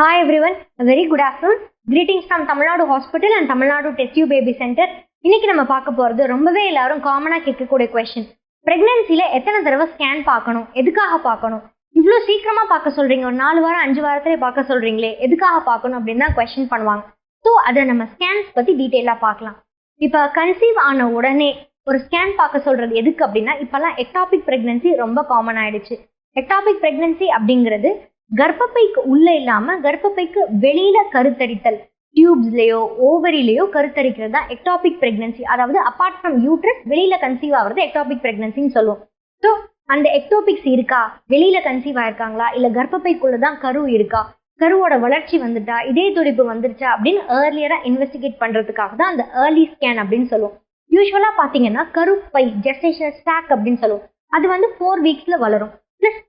Hi everyone, a very good afternoon. Greetings from Tamil Nadu hospital and Tamil Nadu test you baby centre இன்னைக்கு நம்ம பார்க்க போகிறது ரொம்பவே எல்லாரும் காமனாக கேட்கக்கூடிய கொஸ்டின் பிரெக்னன்சில எத்தனை தடவை ஸ்கேன் பார்க்கணும்? எதுக்காக பார்க்கணும்? இவ்வளோ சீக்கிரமாக பார்க்க சொல்கிறீங்க ஒரு நாலு வாரம் அஞ்சு வாரத்திலே பார்க்க சொல்கிறீங்களே எதுக்காக பார்க்கணும் அப்படின்னு தான் கொஸ்டின் பண்ணுவாங்க. ஸோ அதை நம்ம ஸ்கேன்ஸ் பற்றி டீட்டெயிலாக பார்க்கலாம். இப்போ கன்சீவ் ஆன உடனே ஒரு ஸ்கேன் பார்க்க சொல்கிறது எதுக்கு அப்படின்னா இப்போல்லாம் எக்டாபிக் பிரெக்னன்சி ரொம்ப காமன் ஆயிடுச்சு. எக்டாபிக் பிரெக்னன்சி அப்படிங்கிறது கர்ப்பப்பைக்கு உள்ள இல்லாம கர்ப்பப்பைக்கு வெளியில கருத்தரித்தல் டியூப்ஸ்லயோ ஓவரிலேயோ கருத்தரிக்கிறது தான் எக்டாபிக் பிரெக்னன்சி அதாவது அப்பார்ட் ஃப்ரம் யூட்ரஸ் வெளியில கன்சீவ் ஆகிறது எக்டாபிக் பிரெக்னன்சின்னு சொல்லுவோம். ஸோ அந்த எக்டோபிக்ஸ் இருக்கா? வெளியில கன்சீவ் ஆயிருக்காங்களா? இல்ல கர்ப்பப்பைக்குள்ள தான் கரு இருக்கா? கருவோட வளர்ச்சி வந்துட்டா? இதே துடிப்பு வந்துருச்சா? அப்படின்னு ஏர்லியரா இன்வெஸ்டிகேட் பண்றதுக்காக தான் அந்த ஏர்லி ஸ்கேன் அப்படின்னு சொல்லுவோம். யூஸ்வலா பாத்தீங்கன்னா கருப்பை ஜெஸ்டேஷன் ஸ்டாக் அப்படின்னு சொல்லுவோம். அது வந்து ஃபோர் வீக்ஸ்ல வளரும்.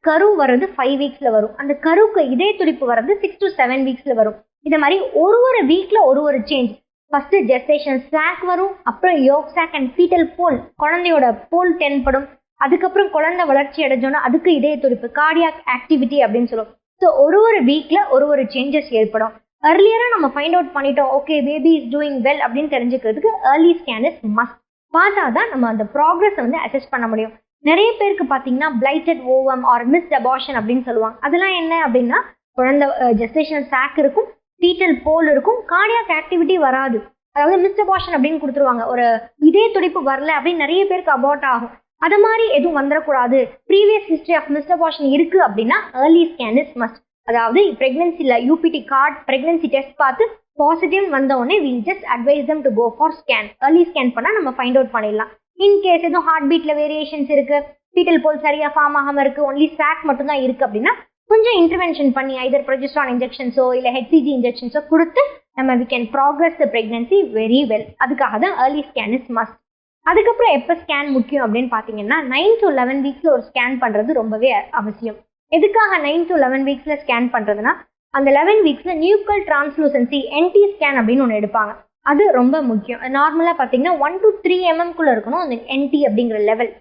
கரு வர்றது ஃபைவ் வீக்ஸில் வரும். அந்த கருவுக்கு இதே துடிப்பு வர்றது சிக்ஸ் டு செவன் வீக்ஸில் வரும். இந்த மாதிரி ஒரு ஒரு வீக்கில் ஒரு ஒரு சேஞ்ச் ஃபஸ்ட்டு ஜெஸ்டேஷன் ஸ்லாக் வரும் அப்புறம் yolk sac and fetal pole குழந்தையோட போல் தென்படும். அதுக்கப்புறம் குழந்தை வளர்ச்சி அடைஞ்சோன்னா அதுக்கு இதய துடிப்பு கார்டியாக் ஆக்டிவிட்டி அப்படின்னு சொல்லுவோம். ஸோ ஒரு ஒரு வீக்கில் ஒரு ஒரு சேஞ்சஸ் ஏற்படும். அர்லியராக நம்ம ஃபைண்ட் அவுட் பண்ணிட்டோம் okay baby is doing well அப்படின்னு தெரிஞ்சுக்கிறதுக்கு ஏர்லி ஸ்கேன் இஸ் மஸ்ட் பார்த்தா தான் நம்ம அந்த ப்ராக்ரஸ் வந்து அசஸ் பண்ண முடியும். நிறைய பேருக்கு பார்த்தீங்கன்னா blighted ovum or miss abortion அப்படின்னு சொல்லுவாங்க. அதெல்லாம் என்ன அப்படின்னா குழந்தை ஜெஸ்டேஷன் சாக் இருக்கும் ஃபீட்டல் போல் இருக்கும் கார்டியாக் ஆக்டிவிட்டி வராது. அதாவது மிஸ் அபார்ஷன் அப்படின்னு கொடுத்துருவாங்க. ஒரு இதே துடிப்பு வரல அப்படின்னு நிறைய பேருக்கு அபார்ட் ஆகும். அது மாதிரி எதுவும் வந்துடக்கூடாது previous history of miss abortion இருக்கு அப்படின்னா ஏர்லி ஸ்கேன் இஸ் மஸ்ட் அதாவது ப்ரெக்னென்சியில் யூபிடி கார்டு ப்ரெக்னென்சி டெஸ்ட் பார்த்து பாசிட்டிவ் வந்த உடனே will just advise them to go for scan early scan பண்ணால் நம்ம ஃபைண்ட் அவுட் பண்ணிடலாம். இன்கேஸ் எதுவும் ஹார்ட் பீட்ல வேரியேஷன்ஸ் இருக்கு பீட்டல் போல் சரியா ஃபார்ம் ஆகாம இருக்கு ஒன்லி சாக் மட்டும் தான் இருக்கு அப்படின்னா கொஞ்சம் இன்டர்வென்ஷன் பண்ணி ஐதர் ப்ரொஜிஸ்ட்ரான் இன்ஜெக்ஷன்ஸோ இல்லை ஹெச்சிஜி இன்ஜெக்ஷன்ஸோ கொடுத்து நம்ம we can progress the pregnancy very well அதுக்காக தான் ஏர்லி ஸ்கேன் இஸ் மஸ்ட் அதுக்கப்புறம் எப்போ ஸ்கேன் முக்கியம் அப்படின்னு பார்த்தீங்கன்னா நைன் டு லெவன் வீக்ஸில் ஒரு ஸ்கேன் பண்ணுறது ரொம்பவே அவசியம். எதுக்காக நைன் டு லெவன் வீக்ஸில் ஸ்கேன் பண்ணுறதுனா அந்த லெவன் வீக்ஸில் நியூக்கல் டிரான்ஸ்லூசன்சி என்டி ஸ்கேன் அப்படின்னு ஒன்று எடுப்பாங்க. அது ரொம்ப முக்கியம். நார்மலாக பார்த்தீங்கன்னா ஒன் டு த்ரீ எம்எம்குள்ளே இருக்கணும். அந்த என்டி அப்படிங்கிற level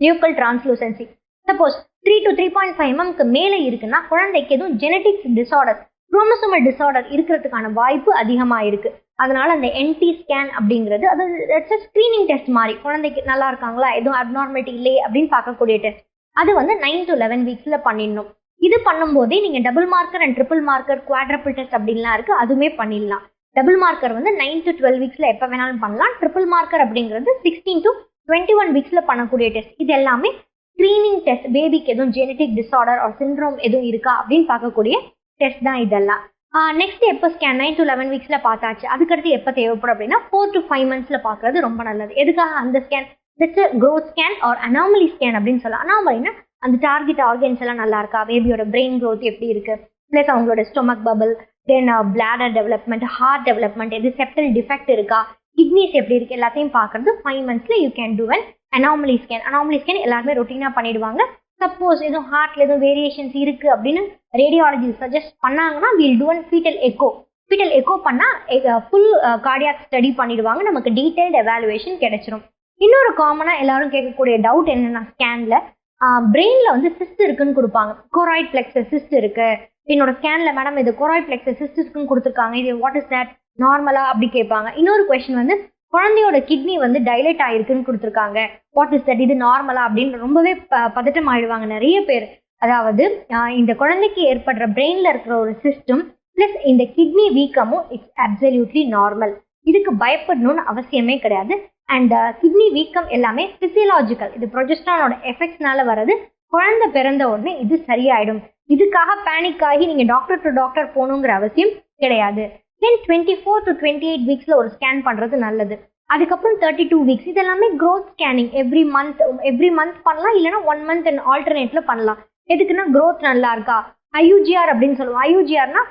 nuchal translucency suppose three to three point five எம்எம்க்கு மேலே இருக்குன்னா குழந்தைக்கு எதுவும் ஜெனட்டிக்ஸ் டிசார்டர் குரோமசோமல் டிசார்டர் இருக்கிறதுக்கான வாய்ப்பு அதிகமாக இருக்கு. அதனால அந்த என்டி ஸ்கேன் அப்படிங்கிறது அது இட்ஸ் ஸ்க்ரீனிங் டெஸ்ட் மாதிரி. குழந்தைக்கு நல்லா இருக்காங்களா? எதுவும் அப்நார்மலிட்டி இல்லையே அப்படின்னு பார்க்கக்கூடிய டெஸ்ட் அது வந்து நைன் டு லெவன் வீக்ஸில் பண்ணிடணும். இது பண்ணும்போதே நீங்கள் double marker and triple marker quadruple test அப்படின்லாம் இருக்குது அதுவுமே பண்ணிடலாம். டபுள் மார்க்கர் வந்து நைன் டு டுவெல் வீக்ஸில் எப்போ வேணாலும் பண்ணலாம். ட்ரிபிள் மார்க்கர் அப்படிங்கிறது சிக்ஸ்டீன் டு டுவெண்ட்டி ஒன் வீக்ஸில் பண்ணக்கூடிய டெஸ்ட் இது எல்லாமே ஸ்க்ரீனிங் டெஸ்ட் பேபிக்கு எதுவும் ஜெனட்டிக் டிஸார்டர் ஆர் சிண்ட்ரோம் எதுவும் இருக்கா அப்படின்னு பார்க்கக்கூடிய டெஸ்ட் தான் இதெல்லாம். நெக்ஸ்ட் எப்போ ஸ்கேன் நைன் டு லெவன் வீக்ஸில் பார்த்தாச்சு. அதுக்கடுத்து எப்போ தேவைப்படும் அப்படின்னா ஃபோர் டு ஃபைவ் மந்த்ஸில் பார்க்குறது ரொம்ப நல்லது. எதுக்காக அந்த scan just growth scan or anomaly scan அப்படின்னு சொல்லலாம். அனாமலினா அந்த டார்கெட் ஆர்கன்ஸ் எல்லாம் நல்லா இருக்கா? பேபியோட பிரெயின் க்ரோத் எப்படி இருக்கு? ப்ளஸ் அவங்களோட stomach bubble then bladder development heart development எது செப்டல் டிஃபெக்ட் இருக்கா? கிட்னிஸ் எப்படி இருக்கு? எல்லாத்தையும் பார்க்கறது five மந்த்ஸ்ல you can do an anomaly scan anomaly scan எல்லாருமே ரொட்டீனாக பண்ணிடுவாங்க. சப்போஸ் எதுவும் ஹார்ட்ல எதுவும் வேரியேஷன்ஸ் இருக்கு அப்படின்னு ரேடியாலஜி சஜஸ்ட் பண்ணாங்கன்னா will do an fetal echo fetal echo பண்ணா ஃபுல் கார்டியாக் ஸ்டடி பண்ணிடுவாங்க. நமக்கு டீடைல்டு எவாலுவேஷன் கிடைச்சிரும். இன்னொரு காமனாக எல்லாரும் கேட்கக்கூடிய டவுட் என்னென்னா ஸ்கேன்ல பிரெயின்ல வந்து சிஸ்ட் இருக்குன்னு கொடுப்பாங்க. கோராய்ட் பிளெக்ஸஸ் சிஸ்ட் இருக்கு. என்னோட ஸ்கேன்ல மேடம் இது கோராய்ட் பிளெக்ஸஸ் சிஸ்ட் இருக்குன்னு கொடுத்துருக்காங்க. இது வாட் இஸ் தட் நார்மலா அப்படி கேட்பாங்க. இன்னொரு கொஸ்டின் வந்து குழந்தையோட கிட்னி வந்து டைலேட் ஆயிருக்குன்னு கொடுத்துருக்காங்க. வாட் இஸ் தட் இது நார்மலா அப்படின்னு ரொம்பவே பதட்டம் ஆயிடுவாங்க நிறைய பேர். அதாவது இந்த குழந்தைக்கு ஏற்படுற பிரெயின்ல இருக்கிற ஒரு சிஸ்டம் பிளஸ் இந்த கிட்னி வீக்கமும் இட்ஸ் அப்சல்யூட்லி நார்மல் இதுக்கு பயப்படணும்னு அவசியமே கிடையாது. அண்ட் கிட்னி வீக்கம் எல்லாமே பிசியலாஜிக்கல் இது ப்ரொஜெஸ்ட்ரானோட எஃபெக்ட்ஸ்னால வர்றது குழந்தை பிறந்த உடனே இது சரியாயிடும். இதுக்காக பேனிக் ஆகி நீங்கள் டாக்டர் டு டாக்டர் போகணுங்கிற அவசியம் கிடையாது. Then twenty four to twenty eight வீக்ஸில் ஒரு ஸ்கேன் பண்ணுறது நல்லது. அதுக்கப்புறம் தேர்ட்டி டூ வீக்ஸ் இது எல்லாமே growth scanning every month every month பண்ணலாம் இல்லைனா ஒன் மந்த் அண்ட் ஆல்டர்னேட்ல பண்ணலாம். எதுக்குன்னா க்ரோத் நல்லா இருக்கா? ஐயூஜிஆர் அப்படின்னு சொல்லுவோம். ஐயூஜிஆர்னா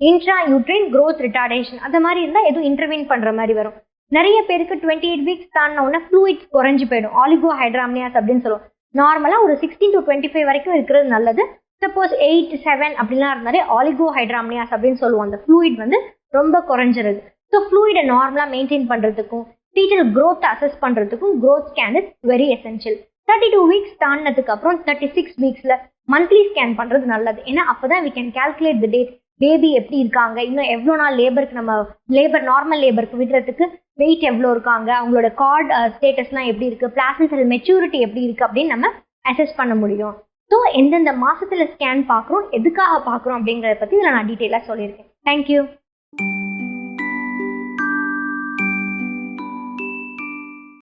இன்ட்ரா யூட்ரைன் க்ரோத் ரிட்டார்டேஷன் அந்த மாதிரி இருந்தால் எதுவும் இன்டர்வீன் பண்ணுற மாதிரி வரும். நிறைய பேருக்கு டுவெண்ட்டி எயிட் வீக்ஸ் தாண்டின உடனே ஃப்ளூயிட்ஸ் குறைஞ்சு போயிடும். ஆலிகோ ஹைட்ராமியாஸ் அப்படின்னு சொல்லுவோம். நார்மலாக ஒரு சிக்ஸ்டீன் டு டுவெண்ட்டி ஃபைவ் வரைக்கும் இருக்கிறது நல்லது. சப்போஸ் எயிட் செவன் அப்படிலாம் இருந்தாலே ஆலிகோ ஹைட்ராமியாஸ் அப்படின்னு சொல்லுவோம். அந்த ஃப்ளூயிட் வந்து ரொம்ப குறைஞ்சிருது. ஸோ ஃப்ளூயிடை நார்மலாக மெயின்டைன் பண்ணுறதுக்கும் ஃபீட்டல் க்ரோத் அசஸ் பண்ணுறதுக்கும் growth scan is very essential thirty two weeks தாண்டினதுக்கு அப்புறம் தேர்ட்டி சிக்ஸ் வீக்ஸில் மந்த்லி ஸ்கேன் பண்ணுறது நல்லது. ஏன்னா அப்பதான் we can calculate the date baby எப்படி இருக்காங்க இன்னும் எவ்வளோ நாள் லேபருக்கு நம்ம லேபர் நார்மல் லேபருக்கு விடுறதுக்கு வெயிட் எவ்வளோ இருக்காங்க அவங்களோட கார்டு ஸ்டேட்டஸ்லாம் எப்படி இருக்கு பிளாசன்சல் மெச்சூரிட்டி எப்படி இருக்குது அப்படின்னு நம்ம அசஸ் பண்ண முடியும். ஸோ எந்தெந்த மாதத்தில் ஸ்கேன் பார்க்குறோம் எதுக்காக பார்க்குறோம் அப்படிங்கிறத பற்றி இதில் நான் டீட்டெயிலாக சொல்லியிருக்கேன். தேங்க்யூ